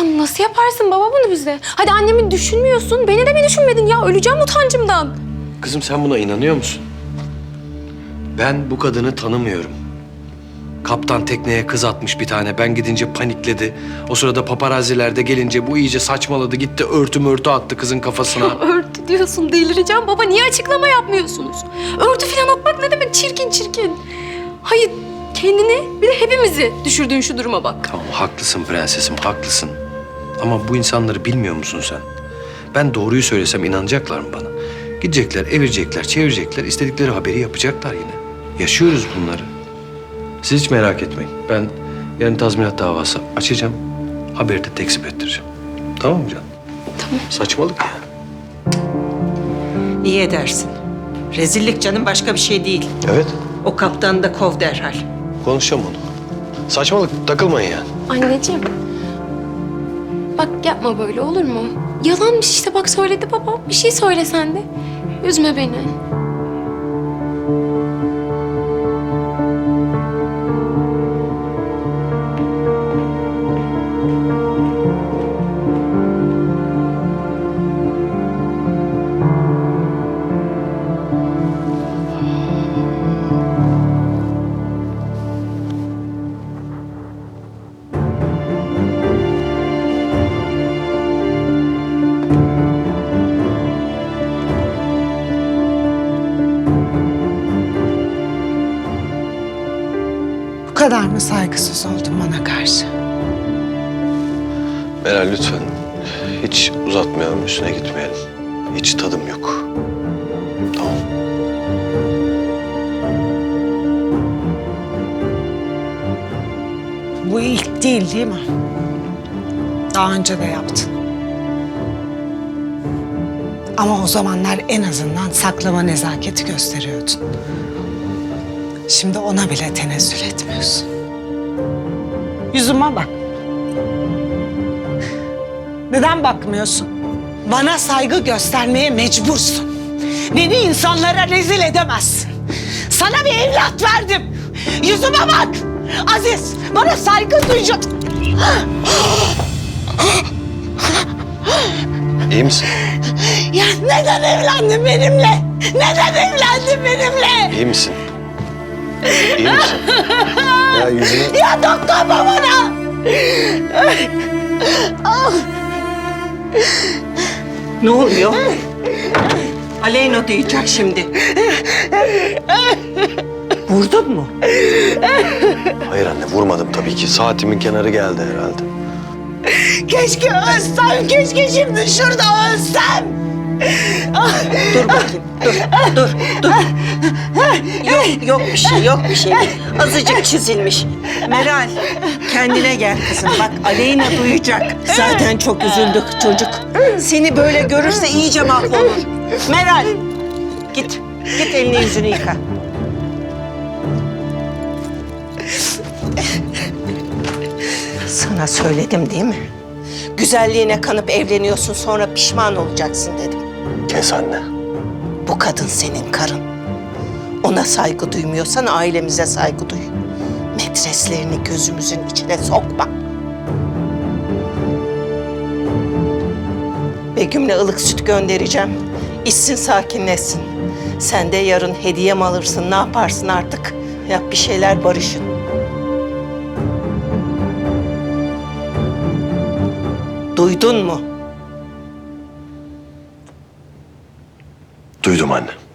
Ya nasıl yaparsın baba bunu bize? Hadi annemi düşünmüyorsun. Beni de mi düşünmedin ya? Öleceğim utancımdan. Kızım sen buna inanıyor musun? Ben bu kadını tanımıyorum. Kaptan tekneye kız atmış bir tane. Ben gidince panikledi. O sırada paparaziler de gelince bu iyice saçmaladı. Gitti örtü mörtü attı kızın kafasına. Örtü diyorsun delireceğim baba. Niye açıklama yapmıyorsunuz? Örtü falan atmak ne demek? Çirkin çirkin. Hayır kendini bir de hepimizi düşürdüğün şu duruma bak. Tamam haklısın prensesim haklısın. Ama bu insanları bilmiyor musun sen? Ben doğruyu söylesem inanacaklar mı bana? Gidecekler, evirecekler, çevirecekler, istedikleri haberi yapacaklar yine. Yaşıyoruz bunları. Siz hiç merak etmeyin. Ben yarın tazminat davası açacağım. Haberi de tekzip ettireceğim. Tamam mı canım? Tamam. Saçmalık ya. İyi edersin. Rezillik canım başka bir şey değil. Evet. O kaptanı da kov derhal. Konuşacağım onu. Saçmalık takılmayın yani. Anneciğim. Bak yapma böyle olur mu? Yalanmış işte bak söyledi baba. Bir şey söyle sen de. Üzme beni. Kadar mı saygısız oldun bana karşı? Meral lütfen. Hiç uzatmayalım, üstüne gitmeyelim. Hiç tadım yok. Tamam. Bu ilk değil değil mi? Daha önce de yaptın. Ama o zamanlar en azından saklama nezaketi gösteriyordun. Şimdi ona bile tenezzül etmiyorsun. Yüzüme bak. Neden bakmıyorsun? Bana saygı göstermeye mecbursun. Beni insanlara rezil edemezsin. Sana bir evlat verdim. Yüzüme bak. Aziz, bana saygı duyacak. İyi misin? Ya neden evlendin benimle? Neden evlendin benimle? İyi misin? İyi misin? ya yüzüne... Ya dokunma bana. Ne oluyor? Aleyna duyacak şimdi. Vurdun mu? Hayır anne vurmadım tabii ki. Saatimin kenarı geldi herhalde. Keşke ölsem, keşke şimdi şurada ölsem. Dur bakayım. Dur, dur, dur. Yok, yok bir şey, yok bir şey. Azıcık çizilmiş. Meral, kendine gel kızım. Bak Aleyna duyacak. Zaten çok üzüldük çocuk. Seni böyle görürse iyice mahvolur. Meral, git. Git elini yüzünü yıka. Sana söyledim değil mi? Güzelliğine kanıp evleniyorsun sonra pişman olacaksın dedim. Kes anne. Bu kadın senin karın. Ona saygı duymuyorsan ailemize saygı duy. Metreslerini gözümüzün içine sokma. Begüm'le ılık süt göndereceğim. İçsin sakinleşsin. Sen de yarın hediye mi alırsın ne yaparsın artık? Yap bir şeyler barışın. Duydun mu? Duydum anne.